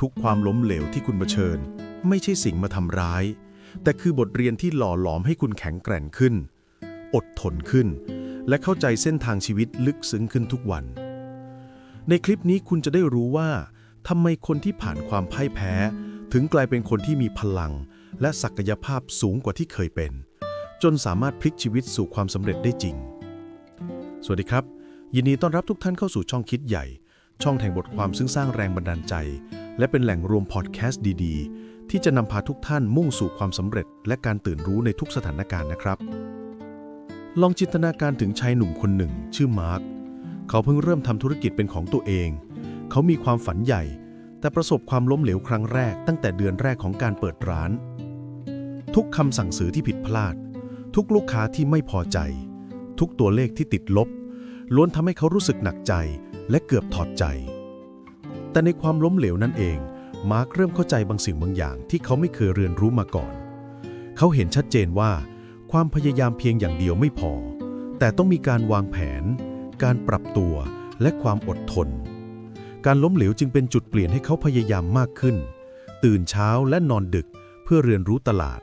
ทุกความล้มเหลวที่คุณเผชิญ ไม่ใช่สิ่งมาทำร้าย แต่คือบทเรียนที่หล่อหลอมให้คุณแข็งแกร่งขึ้น อดทนขึ้น และเข้าใจเส้นทางชีวิตลึกซึ้งขึ้นทุกวัน ในคลิปนี้คุณจะได้รู้ว่าทำไมคนที่ผ่านความพ่ายแพ้ ถึงกลายเป็นคนที่มีพลัง และศักยภาพสูงกว่าที่เคยเป็น จนสามารถพลิกชีวิตสู่ความสำเร็จได้จริง สวัสดีครับ ยินดีต้อนรับทุกท่านเข้าสู่ช่องคิดใหญ่ ช่องแห่งบทความซึ่งสร้างแรงบันดาลใจ และเป็นแหล่งรวมพอดแคสต์ดีๆ ที่จะนำพาทุกท่านมุ่งสู่ความสำเร็จ และการตื่นรู้ในทุกสถานการณ์นะครับ ลองจินตนาการถึงชายหนุ่มคนหนึ่ง ชื่อมาร์คเขาเพิ่งเริ่มทำธุรกิจเป็นของตัวเอง เขามีความฝันใหญ่ แต่ประสบความล้มเหลวครั้งแรก ตั้งแต่เดือนแรกของการเปิดร้าน ทุกคำสั่งซื้อที่ผิดพลาด ทุกลูกค้าที่ไม่พอใจ ทุกตัวเลขที่ติดลบล้วนทำให้เขารู้สึกหนักใจ และเกือบถอดใจ แต่ในความล้มเหลวนั่นเอง มาร์คเริ่มเข้าใจบางสิ่งบางอย่างที่เขาไม่เคยเรียนรู้มาก่อน เขาเห็นชัดเจนว่า ความพยายามเพียงอย่างเดียวไม่พอ แต่ต้องมีการวางแผน การปรับตัว และความอดทน การล้มเหลวจึงเป็นจุดเปลี่ยนให้เขาพยายามมากขึ้น ตื่นเช้าและนอนดึกเพื่อเรียนรู้ตลาด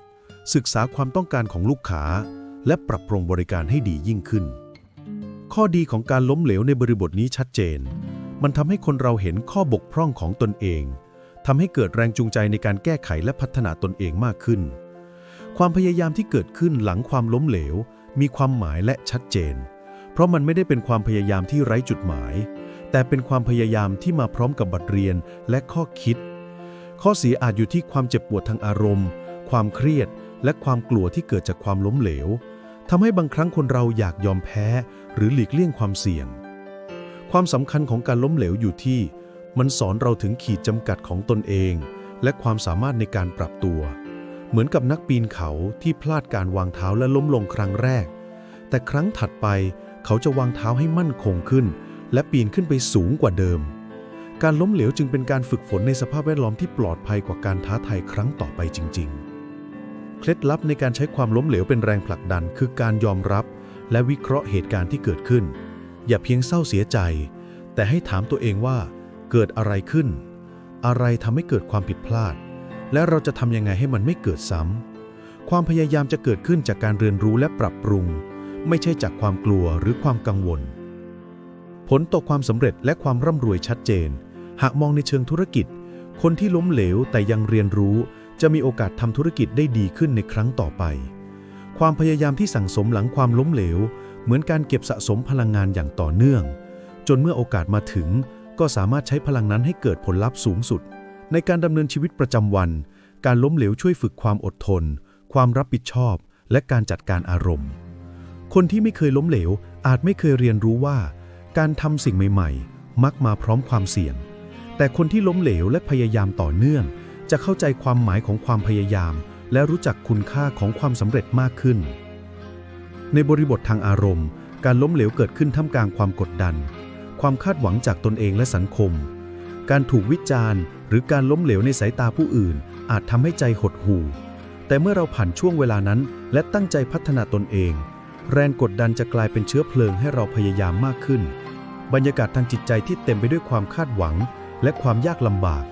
ศึกษาความต้องการของลูกค้า และปรับปรุงบริการให้ดียิ่งขึ้น ข้อดีของการล้มเหลวในบริบทนี้ชัดเจน มันทำให้คนเราเห็นข้อบกพร่องของตนเองทำให้เกิดแรงจูงใจในการแก้ไขและพัฒนาตนเองมากขึ้น ความพยายามที่เกิดขึ้นหลังความล้มเหลว มีความหมายและชัดเจน เพราะมันไม่ได้เป็นความพยายามที่ไร้จุดหมาย แต่เป็นความพยายามที่มาพร้อมกับบทเรียนและข้อคิด ข้อเสียอาจอยู่ที่ความเจ็บปวดทางอารมณ์ ความเครียด และความกลัวที่เกิดจากความล้มเหลว ทำให้บางครั้งคนเราอยากยอมแพ้ หรือหลีกเลี่ยงความเสี่ยง ความสำคัญของการล้มเหลวอยู่ที่ มันสอนเราถึงขีดจำกัดของตนเอง และความสามารถในการปรับตัว เหมือนกับนักปีนเขาที่พลาดการวางเท้าและล้มลงครั้งแรก แต่ครั้งถัดไปเขาจะวางเท้าให้มั่นคงขึ้น และปีนขึ้นไปสูงกว่าเดิม การล้มเหลวจึงเป็นการฝึกฝนในสภาพแวดล้อมที่ปลอดภัยกว่าการท้าทายครั้งต่อไปจริง ๆ เคล็ดลับในการใช้ความล้มเหลวเป็นแรงผลักดัน คือการยอมรับ และวิเคราะห์เหตุการณ์ที่เกิดขึ้น อย่าเพียงเศร้าเสียใจ แต่ให้ถามตัวเองว่า เกิดอะไรขึ้น อะไรทำให้เกิดความผิดพลาด และเราจะทำยังไงให้มันไม่เกิดซ้ำความพยายามจะเกิดขึ้นจากการเรียนรู้และปรับปรุง ไม่ใช่จากความกลัวหรือความกังวล ผลต่อความสำเร็จและความร่ำรวยชัดเจน หากมองในเชิงธุรกิจ คนที่ล้มเหลวแต่ยังเรียนรู้ จะมีโอกาสทำธุรกิจได้ดีขึ้นในครั้งต่อไป ความพยายามที่สั่งสมหลังความล้มเหลว เหมือนการเก็บสะสมพลังงานอย่างต่อเนื่อง จนเมื่อโอกาสมาถึง ก็สามารถใช้พลังนั้นให้เกิดผลลัพธ์สูงสุด ในการดำเนินชีวิตประจำวัน การล้มเหลวช่วยฝึกความอดทน ความรับผิดชอบ และการจัดการอารมณ์ คนที่ไม่เคยล้มเหลวอาจไม่เคยเรียนรู้ว่า การทำสิ่งใหม่ ๆ มักมาพร้อมความเสี่ยง แต่คนที่ล้มเหลวและพยายามต่อเนื่อง จะเข้าใจความหมายของความพยายาม และรู้จักคุณค่าของความสำเร็จมากขึ้น ในบริบททางอารมณ์ การล้มเหลวเกิดขึ้นท่ามกลางความกดดัน ความคาดหวังจากตนเองและสังคม การถูกวิจารณ์ หรือการล้มเหลวในสายตาผู้อื่น อาจทำให้ใจหดหู่ แต่เมื่อเราผ่านช่วงเวลานั้น และตั้งใจพัฒนาตนเอง แรงกดดันจะกลายเป็นเชื้อเพลิงให้เราพยายามมากขึ้น บรรยากาศทางจิตใจที่เต็มไปด้วยความคาดหวัง และความยากลำบาก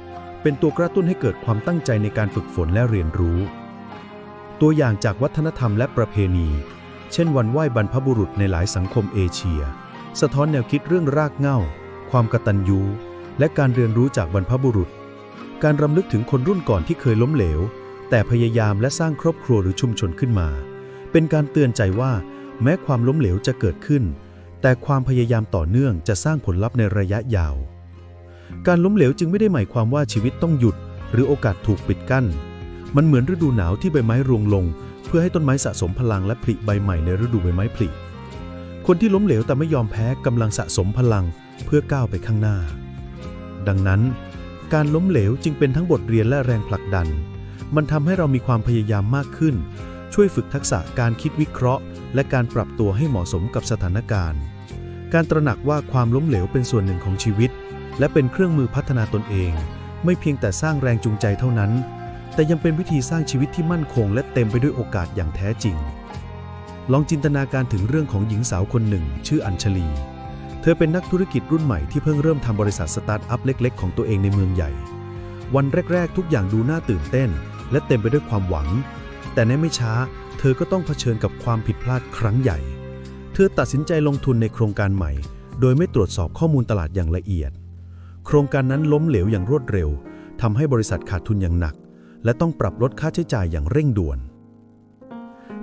เป็นตัวกระตุ้นให้เกิดความตั้งใจในการฝึกฝนและเรียนรู้ ตัวอย่างจากวัฒนธรรมและประเพณี เช่นวันไหว้บรรพบุรุษในหลายสังคมเอเชีย สะท้อนแนวคิดเรื่องรากเหง้า ความกตัญญู และการเรียนรู้จากบรรพบุรุษ การรำลึกถึงคนรุ่นก่อนที่เคยล้มเหลว แต่พยายามและสร้างครอบครัวหรือชุมชนขึ้นมา เป็นการเตือนใจว่า แม้ความล้มเหลวจะเกิดขึ้น แต่ความพยายามต่อเนื่องจะสร้างผลลัพธ์ในระยะยาว การล้มเหลวจึงไม่ได้หมายความว่าชีวิตต้องหยุด หรือโอกาสถูกปิดกั้น มันเหมือนฤดูหนาวที่ใบไม้ร่วงลง เพื่อให้ต้นไม้สะสมพลังและผลิใบใหม่ในฤดูใบไม้ผลิคนที่ล้มเหลวแต่ไม่ยอมแพ้กำลังสะสมพลังเพื่อก้าวไปข้างหน้า ดังนั้น การล้มเหลวจึงเป็นทั้งบทเรียนและแรงผลักดัน มันทำให้เรามีความพยายามมากขึ้น ช่วยฝึกทักษะการคิดวิเคราะห์ และการปรับตัวให้เหมาะสมกับสถานการณ์ การตระหนักว่าความล้มเหลวเป็นส่วนหนึ่งของชีวิต และเป็นเครื่องมือพัฒนาตนเอง ไม่เพียงแต่สร้างแรงจูงใจเท่านั้น แต่ยังเป็นวิธีสร้างชีวิตที่มั่นคง และเต็มไปด้วยโอกาสอย่างแท้จริง ลองจินตนาการถึงเรื่องของหญิงสาวคนหนึ่ง ชื่ออัญชลี เธอเป็นนักธุรกิจรุ่นใหม่ที่เพิ่งเริ่มทำบริษัทสตาร์ทอัพเล็ก ๆ ของตัวเองในเมืองใหญ่ วันแรก ๆ ทุกอย่างดูน่าตื่นเต้น และเต็มไปด้วยความหวัง แต่ในไม่ช้า เธอก็ต้องเผชิญกับความผิดพลาดครั้งใหญ่ เธอตัดสินใจลงทุนในโครงการใหม่ โดยไม่ตรวจสอบข้อมูลตลาดอย่างละเอียด โครงการนั้นล้มเหลวอย่างรวดเร็วทำให้บริษัทขาดทุนอย่างหนัก และต้องปรับลดค่าใช้จ่ายอย่างเร่งด่วน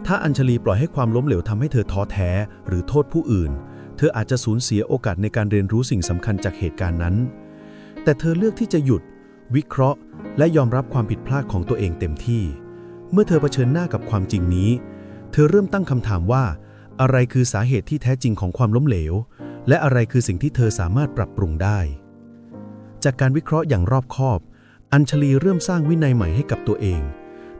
ถ้าอัญชลีปล่อยให้ความล้มเหลวทำให้เธอท้อแท้หรือโทษผู้อื่น เธออาจจะสูญเสียโอกาสในการเรียนรู้สิ่งสำคัญจากเหตุการณ์นั้น แต่เธอเลือกที่จะหยุด วิเคราะห์ และยอมรับความผิดพลาดของตัวเองเต็มที่ เมื่อเธอเผชิญหน้ากับความจริงนี้ เธอเริ่มตั้งคำถามว่า อะไรคือสาเหตุที่แท้จริงของความล้มเหลว และอะไรคือสิ่งที่เธอสามารถปรับปรุงได้ จากการวิเคราะห์อย่างรอบคอบ อัญชลีเริ่มสร้างวินัยใหม่ให้กับตัวเอง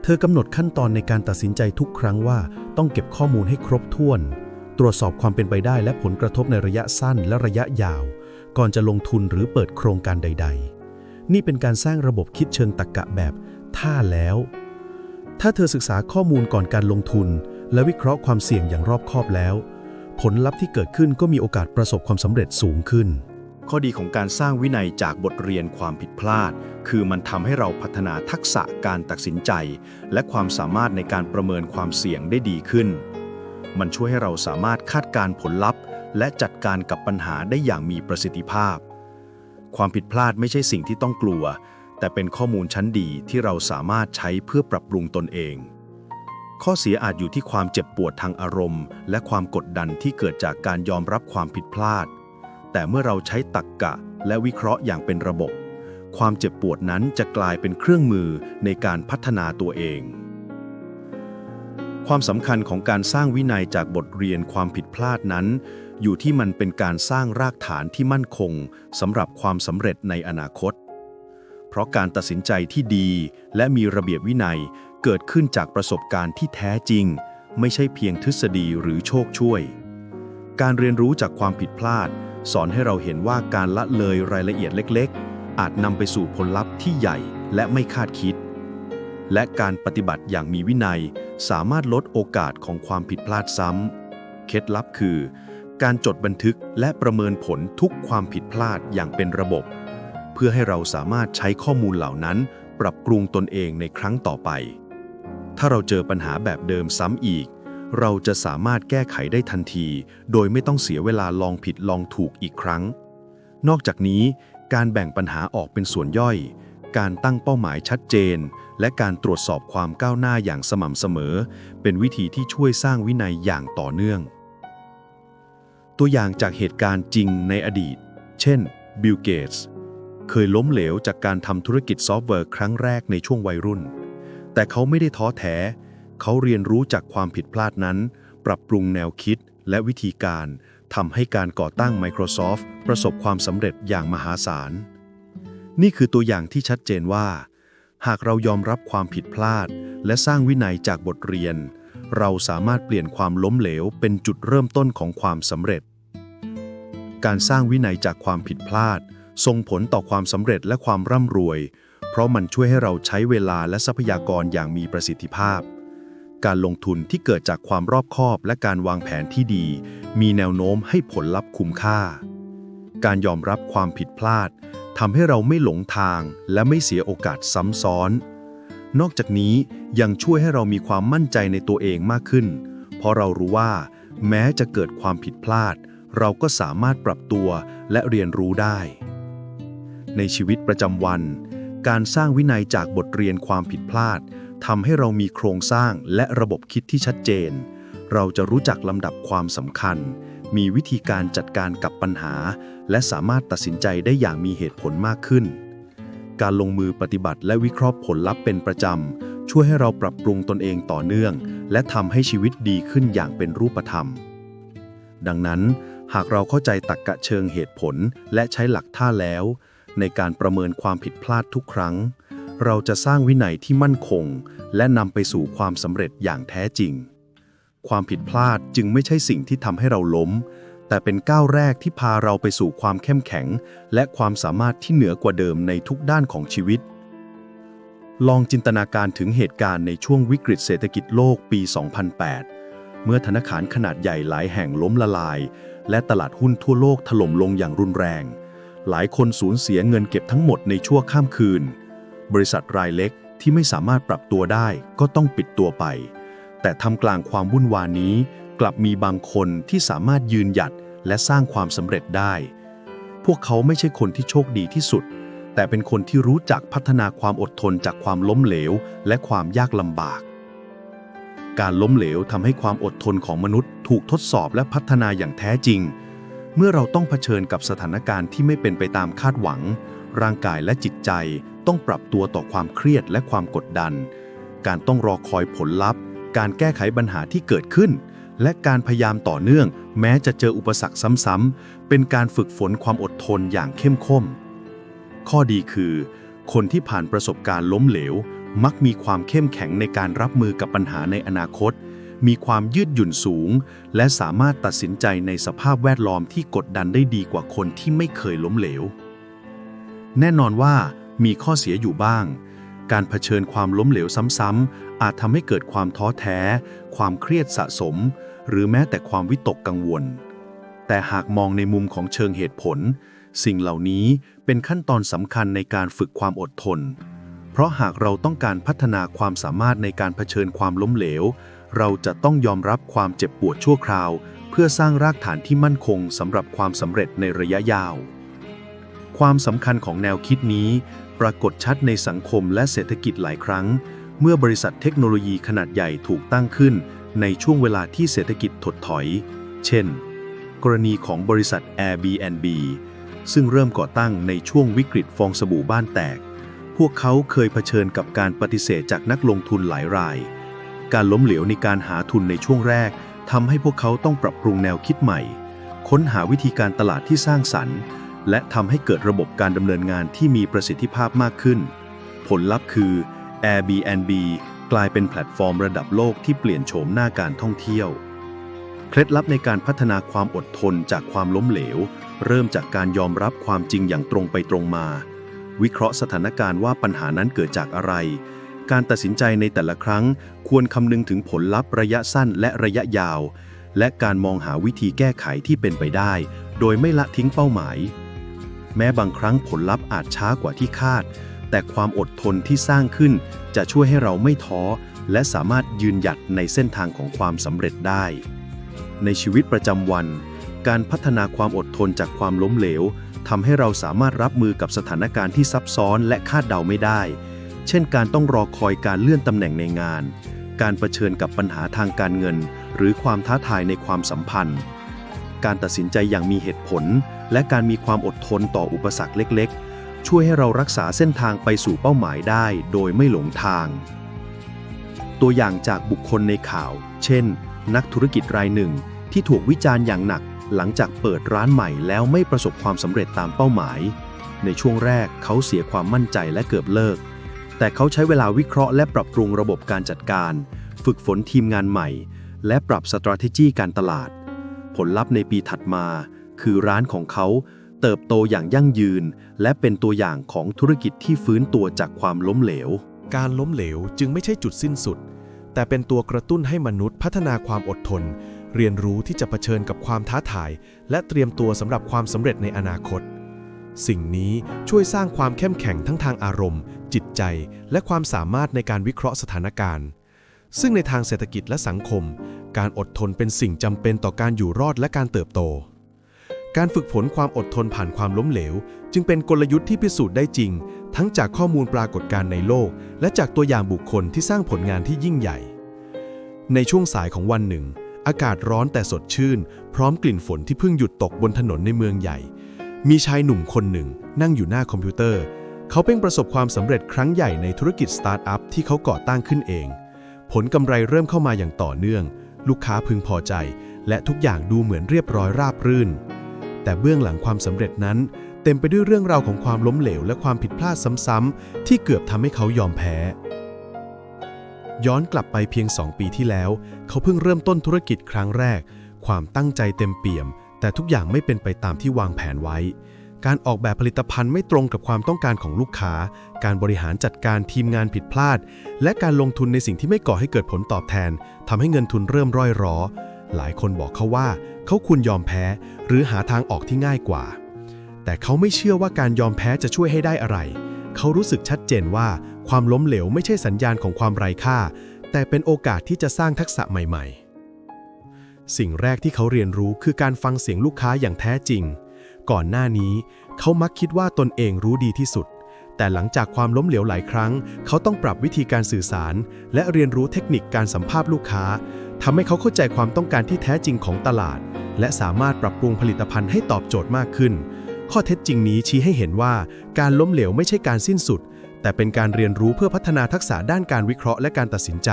เธอกำหนดขั้นตอนในการตัดสินใจทุกครั้งว่าต้องเก็บข้อมูลให้ครบถ้วน ตรวจสอบความเป็นไปได้และผลกระทบในระยะสั้นและระยะยาว ก่อนจะลงทุนหรือเปิดโครงการใด ๆ นี่เป็นการสร้างระบบคิดเชิงตรรกะแบบถ้าแล้ว ถ้าเธอศึกษาข้อมูลก่อนการลงทุน และวิเคราะห์ความเสี่ยงอย่างรอบคอบแล้ว ผลลัพธ์ที่เกิดขึ้นก็มีโอกาสประสบความสำเร็จสูงขึ้น ข้อดีของการสร้างวินัยจากบทเรียนความผิดพลาด คือมันทำให้เราพัฒนาทักษะการตัดสินใจ และความสามารถในการประเมินความเสี่ยงได้ดีขึ้น มันช่วยให้เราสามารถคาดการผลลัพธ์ และจัดการกับปัญหาได้อย่างมีประสิทธิภาพ ความผิดพลาดไม่ใช่สิ่งที่ต้องกลัว แต่เป็นข้อมูลชั้นดีที่เราสามารถใช้เพื่อปรับปรุงตนเอง ข้อเสียอาจอยู่ที่ความเจ็บปวดทางอารมณ์ และความกดดันที่เกิดจากการยอมรับความผิดพลาด แต่เมื่อเราใช้ตรรกกะและวิเคราะห์อย่างเป็นระบบ ความเจ็บปวดนั้นจะกลายเป็นเครื่องมือในการพัฒนาตัวเอง ความสำคัญของการสร้างวินัยจากบทเรียนความผิดพลาดนั้น อยู่ที่มันเป็นการสร้างรากฐานที่มั่นคงสำหรับความสำเร็จในอนาคต เพราะการตัดสินใจที่ดีและมีระเบียบวินัยเกิดขึ้นจากประสบการณ์ที่แท้จริง ไม่ใช่เพียงทฤษฎีหรือโชคช่วย การเรียนรู้จากความผิดพลาด สอนให้เราเห็นว่าการละเลยรายละเอียดเล็ก ๆ อาจนำไปสู่ผลลัพธ์ที่ใหญ่และไม่คาดคิด และการปฏิบัติอย่างมีวินัยสามารถลดโอกาสของความผิดพลาดซ้ำ เคล็ดลับคือ การจดบันทึกและประเมินผลทุกความผิดพลาดอย่างเป็นระบบ เพื่อให้เราสามารถใช้ข้อมูลเหล่านั้น ปรับปรุงตนเองในครั้งต่อไป ถ้าเราเจอปัญหาแบบเดิมซ้ำอีก เราจะสามารถแก้ไขได้ทันที โดยไม่ต้องเสียเวลาลองผิดลองถูกอีกครั้ง นอกจากนี้ การแบ่งปัญหาออกเป็นส่วนย่อย การตั้งเป้าหมายชัดเจน และการตรวจสอบความก้าวหน้าอย่างสม่ำเสมอ เป็นวิธีที่ช่วยสร้างวินัยอย่างต่อเนื่อง ตัวอย่างจากเหตุการณ์จริงในอดีต เช่น บิลเกตส์เคยล้มเหลวจากการทำธุรกิจซอฟต์แวร์ครั้งแรกในช่วงวัยรุ่น แต่เขาไม่ได้ท้อแท้เเขาเรียนรู้จากความผิดพลาดนั้น ปรับปรุงแนวคิดและวิธีการทำให้การก่อตั้ง Microsoft ประสบความสำเร็จอย่างมหาศาล นี่คือตัวอย่างที่ชัดเจนว่า หากเรายอมรับความผิดพลาด และสร้างวินัยจากบทเรียน เราสามารถเปลี่ยนความล้มเหลวเป็นจุดเริ่มต้นของความสำเร็จ การสร้างวินัยจากความผิดพลาด ส่งผลต่อความสำเร็จและความร่ำรวย เพราะมันช่วยให้เราใช้เวลาและทรัพยากรอย่างมีประสิทธิภาพ การลงทุนที่เกิดจากความรอบคอบและการวางแผนที่ดี มีแนวโน้มให้ผลลัพธ์คุ้มค่า การยอมรับความผิดพลาดทำให้เราไม่หลงทางและไม่เสียโอกาสซ้ำซ้อน นอกจากนี้ยังช่วยให้เรามีความมั่นใจในตัวเองมากขึ้น เพราะเรารู้ว่า แม้จะเกิดความผิดพลาด เราก็สามารถปรับตัวและเรียนรู้ได้ ในชีวิตประจำวัน การสร้างวินัยจากบทเรียนความผิดพลาด ทำให้เรามีโครงสร้างและระบบคิดที่ชัดเจน เราจะรู้จักลำดับความสำคัญ มีวิธีการจัดการกับปัญหา และสามารถตัดสินใจได้อย่างมีเหตุผลมากขึ้น การลงมือปฏิบัติและวิเคราะห์ผลลัพธ์เป็นประจำ ช่วยให้เราปรับปรุงตนเองต่อเนื่อง และทำให้ชีวิตดีขึ้นอย่างเป็นรูปธรรม ดังนั้น หากเราเข้าใจตรรกะเชิงเหตุผล และใช้หลักท่าแล้ว ในการประเมินความผิดพลาดทุกครั้ง เราจะสร้างวินัยที่มั่นคง และนำไปสู่ความสำเร็จอย่างแท้จริง ความผิดพลาดจึงไม่ใช่สิ่งที่ทำให้เราล้ม แต่เป็นก้าวแรกที่พาเราไปสู่ความเข้มแข็ง และความสามารถที่เหนือกว่าเดิมในทุกด้านของชีวิต ลองจินตนาการถึงเหตุการณ์ในช่วงวิกฤตเศรษฐกิจโลกปี 2008 เมื่อธนาคารขนาดใหญ่หลายแห่งล้มละลาย และตลาดหุ้นทั่วโลกถล่มลงอย่างรุนแรง หลายคนสูญเสียเงินเก็บทั้งหมดในชั่วข้ามคืน บริษัทรายเล็กที่ไม่สามารถปรับตัวได้ก็ต้องปิดตัวไป แต่ทำกลางความวุ่นวายนี้ กลับมีบางคนที่สามารถยืนหยัดและสร้างความสำเร็จได้ พวกเขาไม่ใช่คนที่โชคดีที่สุด แต่เป็นคนที่รู้จักพัฒนาความอดทนจากความล้มเหลว และความยากลำบาก การล้มเหลวทำให้ความอดทนของมนุษย์ ถูกทดสอบและพัฒนาอย่างแท้จริง เมื่อเราต้องเผชิญกับสถานการณ์ที่ไม่เป็นไปตามคาดหวัง ร่างกายและจิตใจ ต้องปรับตัวต่อความเครียดและความกดดัน การต้องรอคอยผลลัพธ์ การแก้ไขปัญหาที่เกิดขึ้น และการพยายามต่อเนื่อง แม้จะเจออุปสรรคซ้ำๆเป็นการฝึกฝนความอดทนอย่างเข้มข้นข้อดีคือ คนที่ผ่านประสบการณ์ล้มเหลว มักมีความเข้มแข็งในการรับมือกับปัญหาในอนาคต มีความยืดหยุ่นสูง และสามารถตัดสินใจในสภาพแวดล้อมที่กดดันได้ดีกว่าคนที่ไม่เคยล้มเหลว แน่นอนว่า มีข้อเสียอยู่บ้าง การเผชิญความล้มเหลวซ้ำๆอาจทำให้เกิดความท้อแท้ ความเครียดสะสม หรือแม้แต่ความวิตกกังวล แต่หากมองในมุมของเชิงเหตุผล สิ่งเหล่านี้เป็นขั้นตอนสำคัญในการฝึกความอดทน เพราะหากเราต้องการพัฒนาความสามารถในการเผชิญความล้มเหลว เราจะต้องยอมรับความเจ็บปวดชั่วคราว เพื่อสร้างรากฐานที่มั่นคงสำหรับความสำเร็จในระยะยาวความสำคัญของแนวคิดนี้ ปรากฏชัดในสังคมและเศรษฐกิจหลายครั้ง เมื่อบริษัทเทคโนโลยีขนาดใหญ่ถูกตั้งขึ้น ในช่วงเวลาที่เศรษฐกิจถดถอย เช่น กรณีของบริษัท Airbnb ซึ่งเริ่มก่อตั้งในช่วงวิกฤตฟองสบู่บ้านแตก พวกเขาเคยเผชิญกับการปฏิเสธจากนักลงทุนหลายราย การล้มเหลวในการหาทุนในช่วงแรกทำให้พวกเขาต้องปรับปรุงแนวคิดใหม่ ค้นหาวิธีการตลาดที่สร้างสรรค์ และทำให้เกิดระบบการดำเนินงานที่มีประสิทธิภาพมากขึ้น ผลลัพธ์คือ Airbnb กลายเป็นแพลตฟอร์มระดับโลกที่เปลี่ยนโฉมหน้าการท่องเที่ยว เคล็ดลับในการพัฒนาความอดทนจากความล้มเหลว เริ่มจากการยอมรับความจริงอย่างตรงไปตรงมา วิเคราะห์สถานการณ์ว่าปัญหานั้นเกิดจากอะไร การตัดสินใจในแต่ละครั้ง ควรคำนึงถึงผลลัพธ์ระยะสั้นและระยะยาว และการมองหาวิธีแก้ไขที่เป็นไปได้ โดยไม่ละทิ้งเป้าหมาย แม้บางครั้งผลลัพธ์อาจช้ากว่าที่คาด แต่ความอดทนที่สร้างขึ้นจะช่วยให้เราไม่ท้อ และสามารถยืนหยัดในเส้นทางของความสำเร็จได้ ในชีวิตประจำวัน การพัฒนาความอดทนจากความล้มเหลวทำให้เราสามารถรับมือกับสถานการณ์ที่ซับซ้อนและคาดเดาไม่ได้ เช่น การต้องรอคอยการเลื่อนตำแหน่งในงาน การเผชิญกับปัญหาทางการเงิน หรือความท้าทายในความสัมพันธ์ การตัดสินใจอย่างมีเหตุผล และการมีความอดทนต่ออุปสรรคเล็กๆ ช่วยให้เรารักษาเส้นทางไปสู่เป้าหมายได้โดยไม่หลงทาง ตัวอย่างจากบุคคลในข่าว เช่น นักธุรกิจรายหนึ่งที่ถูกวิจารณ์อย่างหนัก หลังจากเปิดร้านใหม่แล้วไม่ประสบความสำเร็จตามเป้าหมาย ในช่วงแรกเขาเสียความมั่นใจและเกือบเลิก แต่เขาใช้เวลาวิเคราะห์และปรับปรุงระบบการจัดการ ฝึกฝนทีมงานใหม่ และปรับ strategy การตลาด ผลลัพธ์ในปีถัดมา คือร้านของเขาเติบโตอย่างยั่งยืน และเป็นตัวอย่างของธุรกิจที่ฟื้นตัวจากความล้มเหลว การล้มเหลวจึงไม่ใช่จุดสิ้นสุด แต่เป็นตัวกระตุ้นให้มนุษย์พัฒนาความอดทน เรียนรู้ที่จะเผชิญกับความท้าทาย และเตรียมตัวสำหรับความสำเร็จในอนาคต สิ่งนี้ช่วยสร้างความเข้มแข็งทั้งทางอารมณ์ จิตใจ และความสามารถในการวิเคราะห์สถานการณ์ ซึ่งในทางเศรษฐกิจและสังคม การอดทนเป็นสิ่งจำเป็นต่อการอยู่รอดและการเติบโต การฝึกฝนความอดทนผ่านความล้มเหลว จึงเป็นกลยุทธ์ที่พิสูจน์ได้จริง ทั้งจากข้อมูลปรากฏการณ์ในโลก และจากตัวอย่างบุคคลที่สร้างผลงานที่ยิ่งใหญ่ ในช่วงสายของวันหนึ่ง อากาศร้อนแต่สดชื่น พร้อมกลิ่นฝนที่เพิ่งหยุดตกบนถนนในเมืองใหญ่ มีชายหนุ่มคนหนึ่ง นั่งอยู่หน้าคอมพิวเตอร์ เขาเพิ่งประสบความสำเร็จครั้งใหญ่ในธุรกิจสตาร์ทอัพที่เขาก่อตั้งขึ้นเอง ผลกำไรเริ่มเข้ามาอย่างต่อเนื่อง ลูกค้าพึงพอใจ และทุกอย่างดูเหมือนเรียบร้อยราบรื่น แต่เบื้องหลังความสำเร็จนั้น เต็มไปด้วยเรื่องราวของความล้มเหลว และความผิดพลาดซ้ำๆที่เกือบทำให้เขายอมแพ้ ย้อนกลับไปเพียง 2 ปีที่แล้ว เขาเพิ่งเริ่มต้นธุรกิจครั้งแรก ความตั้งใจเต็มเปี่ยม แต่ทุกอย่างไม่เป็นไปตามที่วางแผนไว้ การออกแบบผลิตภัณฑ์ไม่ตรงกับความต้องการของลูกค้า การบริหารจัดการทีมงานผิดพลาด และการลงทุนในสิ่งที่ไม่ก่อให้เกิดผลตอบแทนทำให้เงินทุนเริ่มร่อยรอ หลายคนบอกเขาว่า เขาควรยอมแพ้ หรือหาทางออกที่ง่ายกว่า แต่เขาไม่เชื่อว่าการยอมแพ้จะช่วยให้ได้อะไร เขารู้สึกชัดเจนว่า ความล้มเหลวไม่ใช่สัญญาณของความไร้ค่า แต่เป็นโอกาสที่จะสร้างทักษะใหม่ ๆ สิ่งแรกที่เขาเรียนรู้คือการฟังเสียงลูกค้าอย่างแท้จริง ก่อนหน้านี้ เขามักคิดว่าตนเองรู้ดีที่สุด แต่หลังจากความล้มเหลวหลายครั้ง เขาต้องปรับวิธีการสื่อสาร และเรียนรู้เทคนิคการสัมภาษณ์ลูกค้าทำให้เขาเข้าใจความต้องการที่แท้จริงของตลาด และสามารถปรับปรุงผลิตภัณฑ์ให้ตอบโจทย์มากขึ้น ข้อเท็จจริงนี้ชี้ให้เห็นว่า การล้มเหลวไม่ใช่การสิ้นสุด แต่เป็นการเรียนรู้เพื่อพัฒนาทักษะด้านการวิเคราะห์และการตัดสินใจ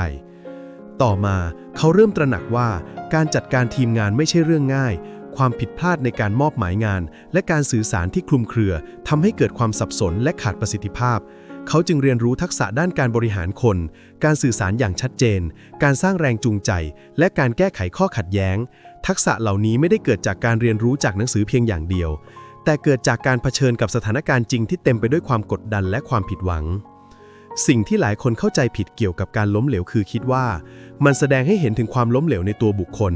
ต่อมา เขาเริ่มตระหนักว่า การจัดการทีมงานไม่ใช่เรื่องง่าย ความผิดพลาดในการมอบหมายงาน และการสื่อสารที่คลุมเครือทำให้เกิดความสับสนและขาดประสิทธิภาพ เขาจึงเรียนรู้ทักษะด้านการบริหารคน การสื่อสารอย่างชัดเจน การสร้างแรงจูงใจ และการแก้ไขข้อขัดแย้ง ทักษะเหล่านี้ไม่ได้เกิดจากการเรียนรู้จากหนังสือเพียงอย่างเดียว แต่เกิดจากการเผชิญกับสถานการณ์จริงที่เต็มไปด้วยความกดดันและความผิดหวังสิ่งที่หลายคนเข้าใจผิดเกี่ยวกับการล้มเหลวคือคิดว่า มันแสดงให้เห็นถึงความล้มเหลวในตัวบุคคล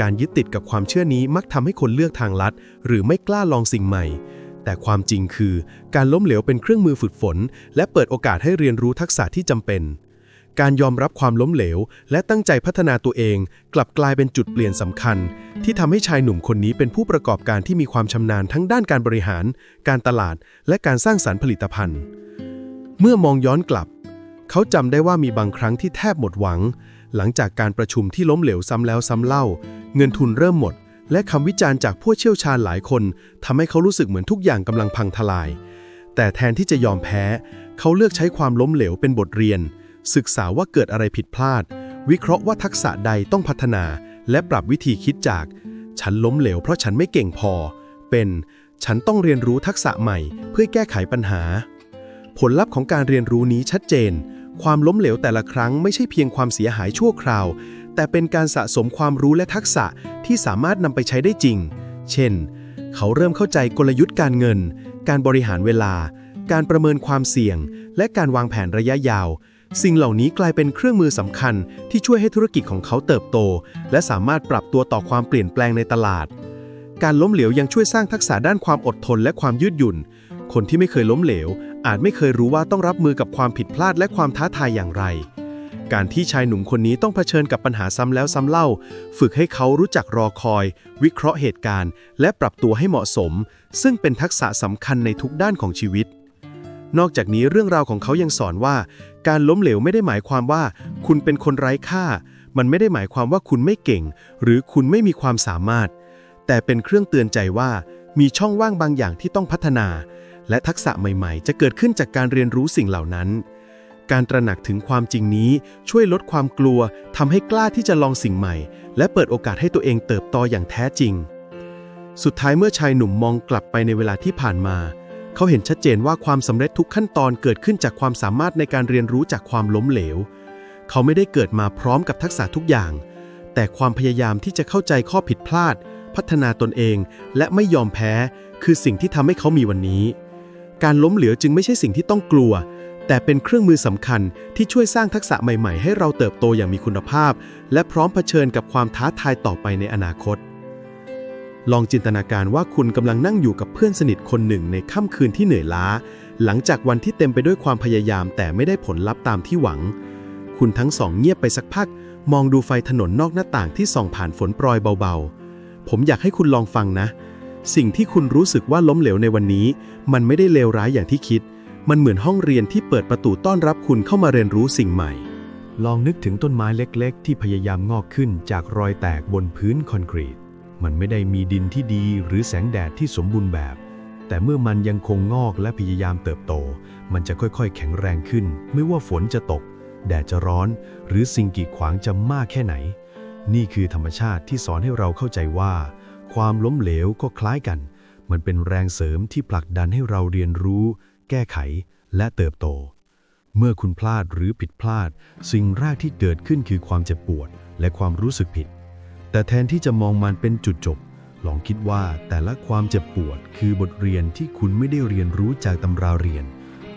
การยึดติดกับความเชื่อนี้มักทำให้คนเลือกทางลัด หรือไม่กล้าลองสิ่งใหม่ แต่ความจริงคือ การล้มเหลวเป็นเครื่องมือฝึกฝน และเปิดโอกาสให้เรียนรู้ทักษะที่จำเป็น การยอมรับความล้มเหลว และตั้งใจพัฒนาตัวเอง กลับกลายเป็นจุดเปลี่ยนสำคัญ ที่ทำให้ชายหนุ่มคนนี้เป็นผู้ประกอบการที่มีความชำนาญทั้งด้านการบริหาร การตลาด และการสร้างสรรค์ผลิตภัณฑ์ เมื่อมองย้อนกลับ เขาจำได้ว่ามีบางครั้งที่แทบหมดหวัง หลังจากการประชุมที่ล้มเหลวซ้ำแล้วซ้ำเล่า เงินทุนเริ่มหมด และคำวิจารณ์จากผู้เชี่ยวชาญหลายคนทำให้เขารู้สึกเหมือนทุกอย่างกำลังพังทลาย แต่แทนที่จะยอมแพ้ เขาเลือกใช้ความล้มเหลวเป็นบทเรียน ศึกษาว่าเกิดอะไรผิดพลาด วิเคราะห์ว่าทักษะใดต้องพัฒนา และปรับวิธีคิดจาก ฉันล้มเหลวเพราะฉันไม่เก่งพอ เป็นฉันต้องเรียนรู้ทักษะใหม่ เพื่อแก้ไขปัญหา ผลลัพธ์ของการเรียนรู้นี้ชัดเจน ความล้มเหลวแต่ละครั้งไม่ใช่เพียงความเสียหายชั่วคราว แต่เป็นการสะสมความรู้และทักษะที่สามารถนำไปใช้ได้จริง เช่น เขาเริ่มเข้าใจกลยุทธ์การเงิน การบริหารเวลา การประเมินความเสี่ยง และการวางแผนระยะยาว สิ่งเหล่านี้กลายเป็นเครื่องมือสำคัญที่ช่วยให้ธุรกิจของเขาเติบโต และสามารถปรับตัวต่อความเปลี่ยนแปลงในตลาด การล้มเหลวยังช่วยสร้างทักษะด้านความอดทนและความยืดหยุ่น คนที่ไม่เคยล้มเหลว อาจไม่เคยรู้ว่าต้องรับมือกับความผิดพลาดและความท้าทายอย่างไร การที่ชายหนุ่มคนนี้ต้องเผชิญกับปัญหาซ้ำแล้วซ้ำเล่า ฝึกให้เขารู้จักรอคอย วิเคราะห์เหตุการณ์ และปรับตัวให้เหมาะสม ซึ่งเป็นทักษะสำคัญในทุกด้านของชีวิต นอกจากนี้เรื่องราวของเขายังสอนว่า การล้มเหลวไม่ได้หมายความว่า คุณเป็นคนไร้ค่า มันไม่ได้หมายความว่าคุณไม่เก่ง หรือคุณไม่มีความสามารถ แต่เป็นเครื่องเตือนใจว่ามีช่องว่างบางอย่างที่ต้องพัฒนา และทักษะใหม่ๆ จะเกิดขึ้นจากการเรียนรู้สิ่งเหล่านั้น การตระหนักถึงความจริงนี้ช่วยลดความกลัวทำให้กล้าที่จะลองสิ่งใหม่ และเปิดโอกาสให้ตัวเองเติบโตอย่างแท้จริง สุดท้ายเมื่อชายหนุ่มมองกลับไปในเวลาที่ผ่านมา เขาเห็นชัดเจนว่าความสำเร็จทุกขั้นตอนเกิดขึ้นจากความสามารถในการเรียนรู้จากความล้มเหลว เขาไม่ได้เกิดมาพร้อมกับทักษะทุกอย่าง แต่ความพยายามที่จะเข้าใจข้อผิดพลาด พัฒนาตนเอง และไม่ยอมแพ้ คือสิ่งที่ทำให้เขามีวันนี้ การล้มเหลวจึงไม่ใช่สิ่งที่ต้องกลัว แต่เป็นเครื่องมือสำคัญที่ช่วยสร้างทักษะใหม่ ๆ ให้เราเติบโตอย่างมีคุณภาพ และพร้อมเผชิญกับความท้าทายต่อไปในอนาคต ลองจินตนาการว่าคุณกำลังนั่งอยู่กับเพื่อนสนิทคนหนึ่งในค่ำคืนที่เหนื่อยล้า หลังจากวันที่เต็มไปด้วยความพยายามแต่ไม่ได้ผลลัพธ์ตามที่หวัง คุณทั้งสองเงียบไปสักพัก มองดูไฟถนนนอกหน้าต่างที่ส่องผ่านฝนโปรยเบาๆ ผมอยากให้คุณลองฟังนะ สิ่งที่คุณรู้สึกว่าล้มเหลวในวันนี้ มันไม่ได้เลวร้ายอย่างที่คิด มันเหมือนห้องเรียนที่เปิดประตูต้อนรับคุณเข้ามาเรียนรู้สิ่งใหม่ ลองนึกถึงต้นไม้เล็ก ๆ ที่พยายามงอกขึ้นจากรอยแตกบนพื้นคอนกรีต มันไม่ได้มีดินที่ดีหรือแสงแดดที่สมบูรณ์แบบ แต่เมื่อมันยังคงงอกและพยายามเติบโต มันจะค่อยๆ แข็งแรงขึ้น ไม่ว่าฝนจะตก แดดจะร้อน หรือสิ่งกีดขวางจะมากแค่ไหน นี่คือธรรมชาติที่สอนให้เราเข้าใจว่า ความล้มเหลวก็คล้ายกัน มันเป็นแรงเสริมที่ผลักดันให้เราเรียนรู้ แก้ไขและเติบโต เมื่อคุณพลาดหรือผิดพลาด สิ่งแรกที่เกิดขึ้นคือความเจ็บปวด และความรู้สึกผิด แต่แทนที่จะมองมันเป็นจุดจบ ลองคิดว่าแต่ละความเจ็บปวด คือบทเรียนที่คุณไม่ได้เรียนรู้จากตำราเรียน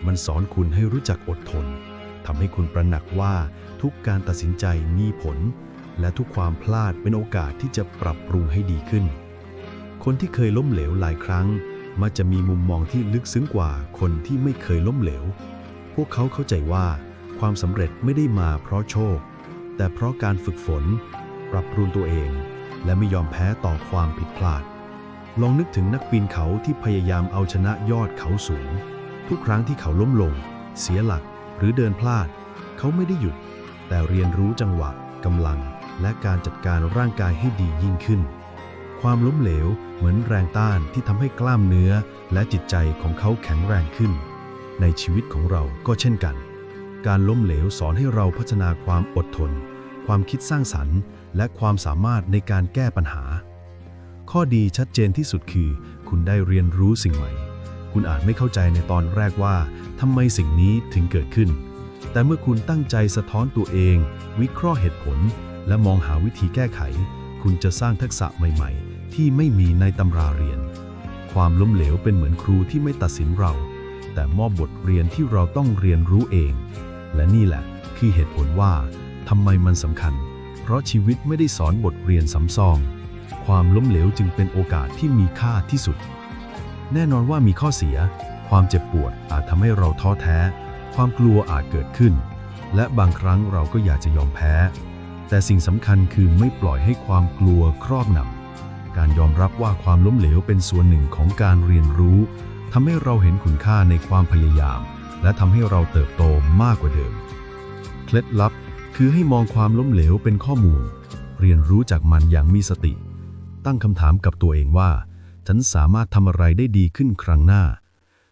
มันสอนคุณให้รู้จักอดทนทำให้คุณประหนักว่าทุกการตัดสินใจมีผลและทุกความพลาดเป็นโอกาสที่จะปรับปรุงให้ดีขึ้น คนที่เคยล้มเหลวหลายครั้ง มักจะมีมุมมองที่ลึกซึ้งกว่าคนที่ไม่เคยล้มเหลว พวกเขาเข้าใจว่า ความสำเร็จไม่ได้มาเพราะโชค แต่เพราะการฝึกฝน ปรับปรุงตัวเอง และไม่ยอมแพ้ต่อความผิดพลาด ลองนึกถึงนักปีนเขาที่พยายามเอาชนะยอดเขาสูง ทุกครั้งที่เขาล้มลง เสียหลักหรือเดินพลาด เขาไม่ได้หยุด แต่เรียนรู้จังหวะกำลัง และการจัดการร่างกายให้ดียิ่งขึ้น ความล้มเหลวเหมือนแรงต้านที่ทำให้กล้ามเนื้อ และจิตใจของเขาแข็งแรงขึ้น ในชีวิตของเราก็เช่นกัน การล้มเหลวสอนให้เราพัฒนาความอดทน ความคิดสร้างสรรค์ และความสามารถในการแก้ปัญหา ข้อดีชัดเจนที่สุดคือ คุณได้เรียนรู้สิ่งใหม่ คุณอาจไม่เข้าใจในตอนแรกว่าทำไมสิ่งนี้ถึงเกิดขึ้น แต่เมื่อคุณตั้งใจสะท้อนตัวเอง วิเคราะห์เหตุผล และมองหาวิธีแก้ไข คุณจะสร้างทักษะใหม่ ๆ ที่ไม่มีในตำราเรียน ความล้มเหลวเป็นเหมือนครูที่ไม่ตัดสินเรา แต่มอบบทเรียนที่เราต้องเรียนรู้เอง และนี่แหละคือเหตุผลว่าทำไมมันสำคัญ เพราะชีวิตไม่ได้สอนบทเรียนซ้ำซอง ความล้มเหลวจึงเป็นโอกาสที่มีค่าที่สุด แน่นอนว่ามีข้อเสีย ความเจ็บปวดอาจทำให้เราท้อแท้ ความกลัวอาจเกิดขึ้น และบางครั้งเราก็อยากจะยอมแพ้ แต่สิ่งสำคัญคือไม่ปล่อยให้ความกลัวครอบงำ การยอมรับว่าความล้มเหลวเป็นส่วนหนึ่งของการเรียนรู้ทำให้เราเห็นคุณค่าในความพยายาม และทำให้เราเติบโตมากกว่าเดิม เคล็ดลับคือให้มองความล้มเหลวเป็นข้อมูล เรียนรู้จากมันอย่างมีสติ ตั้งคำถามกับตัวเองว่า ฉันสามารถทำอะไรได้ดีขึ้นครั้งหน้า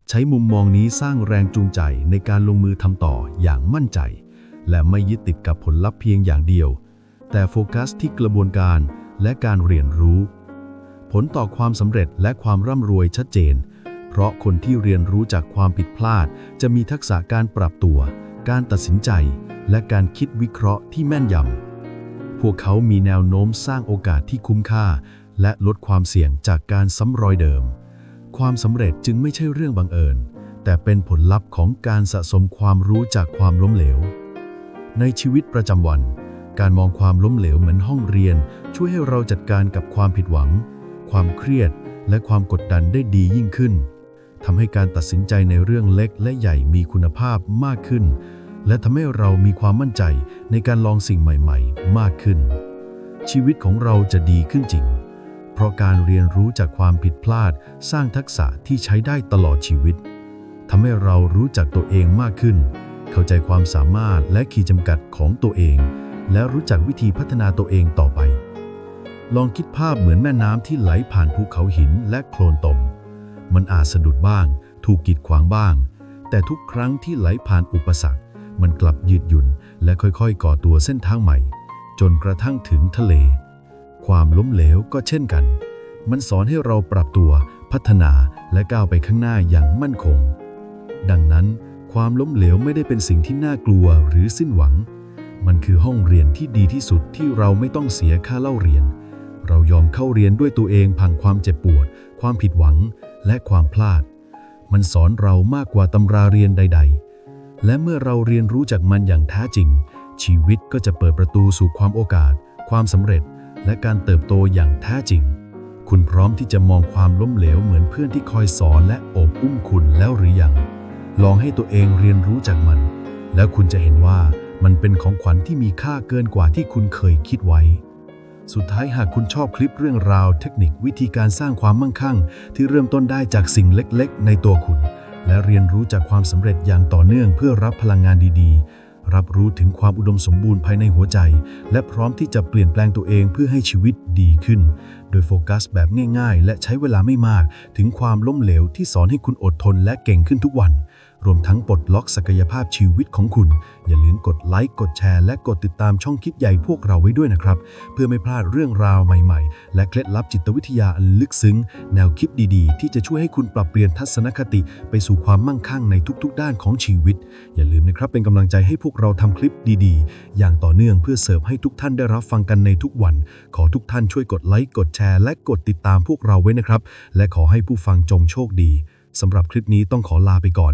ใช้มุมมองนี้สร้างแรงจูงใจในการลงมือทำต่ออย่างมั่นใจ และไม่ยึดติดกับผลลัพธ์เพียงอย่างเดียว แต่โฟกัสที่กระบวนการและการเรียนรู้ ผลต่อความสำเร็จและความร่ำรวยชัดเจน เพราะคนที่เรียนรู้จากความผิดพลาด จะมีทักษะการปรับตัว การตัดสินใจ และการคิดวิเคราะห์ที่แม่นยำ พวกเขามีแนวโน้มสร้างโอกาสที่คุ้มค่า และลดความเสี่ยงจากการซ้ำรอยเดิม ความสำเร็จจึงไม่ใช่เรื่องบังเอิญ แต่เป็นผลลัพธ์ของการสะสมความรู้จากความล้มเหลว ในชีวิตประจำวัน การมองความล้มเหลวเหมือนห้องเรียน ช่วยให้เราจัดการกับความผิดหวัง ความเครียด และความกดดันได้ดียิ่งขึ้นทำให้การตัดสินใจในเรื่องเล็กและใหญ่มีคุณภาพมากขึ้น และทำให้เรามีความมั่นใจในการลองสิ่งใหม่ๆ มากขึ้น ชีวิตของเราจะดีขึ้นจริง เพราะการเรียนรู้จากความผิดพลาด สร้างทักษะที่ใช้ได้ตลอดชีวิตทำให้เรารู้จักตัวเองมากขึ้น เข้าใจความสามารถและขีดจำกัดของตัวเอง และรู้จักวิธีพัฒนาตัวเองต่อไป ลองคิดภาพเหมือนแม่น้ำที่ไหลผ่านภูเขาหินและโคลนตม มันอาจสะดุดบ้าง ถูกกีดขวางบ้าง แต่ทุกครั้งที่ไหลผ่านอุปสรรค มันกลับยืดหยุ่น และค่อยๆ ก่อตัวเส้นทางใหม่ จนกระทั่งถึงทะเล ความล้มเหลวก็เช่นกัน มันสอนให้เราปรับตัวพัฒนาและก้าวไปข้างหน้าอย่างมั่นคง ดังนั้น ความล้มเหลวไม่ได้เป็นสิ่งที่น่ากลัวหรือสิ้นหวัง มันคือห้องเรียนที่ดีที่สุดที่เราไม่ต้องเสียค่าเล่าเรียน เรายอมเข้าเรียนด้วยตัวเองผ่านความเจ็บปวด ความผิดหวัง และความพลาด มันสอนเรามากกว่าตำราเรียนใด ๆ และเมื่อเราเรียนรู้จากมันอย่างแท้จริง ชีวิตก็จะเปิดประตูสู่ความโอกาส ความสำเร็จ และการเติบโตอย่างแท้จริง คุณพร้อมที่จะมองความล้มเหลวเหมือนเพื่อนที่คอยสอนและโอบอุ้มคุณแล้วหรือยัง ลองให้ตัวเองเรียนรู้จากมัน แล้วคุณจะเห็นว่ามันเป็นของขวัญที่มีค่าเกินกว่าที่คุณเคยคิดไว้ สุดท้ายหากคุณชอบคลิปเรื่องราวเทคนิควิธีการสร้างความมั่งคั่ง ที่เริ่มต้นได้จากสิ่งเล็กๆ ในตัวคุณ และเรียนรู้จากความสำเร็จอย่างต่อเนื่องเพื่อรับพลังงานดีๆ รับรู้ถึงความอุดมสมบูรณ์ภายในหัวใจ และพร้อมที่จะเปลี่ยนแปลงตัวเองเพื่อให้ชีวิตดีขึ้น โดยโฟกัสแบบง่าย ๆ และใช้เวลาไม่มาก ถึงความล้มเหลวที่สอนให้คุณอดทนและเก่งขึ้นทุกวัน รวมทั้งปลดล็อกศักยภาพชีวิตของคุณ อย่าลืมกดไลค์กดแชร์และกดติดตามช่องคิดใหญ่พวกเราไว้ด้วยนะครับ เพื่อไม่พลาดเรื่องราวใหม่ๆ และเคล็ดลับจิตวิทยาอันลึกซึ้ง แนวคิดดีๆ ที่จะช่วยให้คุณปรับเปลี่ยนทัศนคติ ไปสู่ความมั่งคั่งในทุกๆ ด้านของชีวิต อย่าลืมนะครับเป็นกำลังใจให้พวกเราทำคลิปดีๆ อย่างต่อเนื่องเพื่อเสิร์ฟให้ทุกท่านได้รับฟังกันในทุกวัน ขอทุกท่านช่วยกดไลค์กดแชร์และกดติดตามพวกเราไว้นะครับ และขอให้ผู้ฟังจงโชคดีสำหรับคลิปนี้ต้องขอลาไปก่อน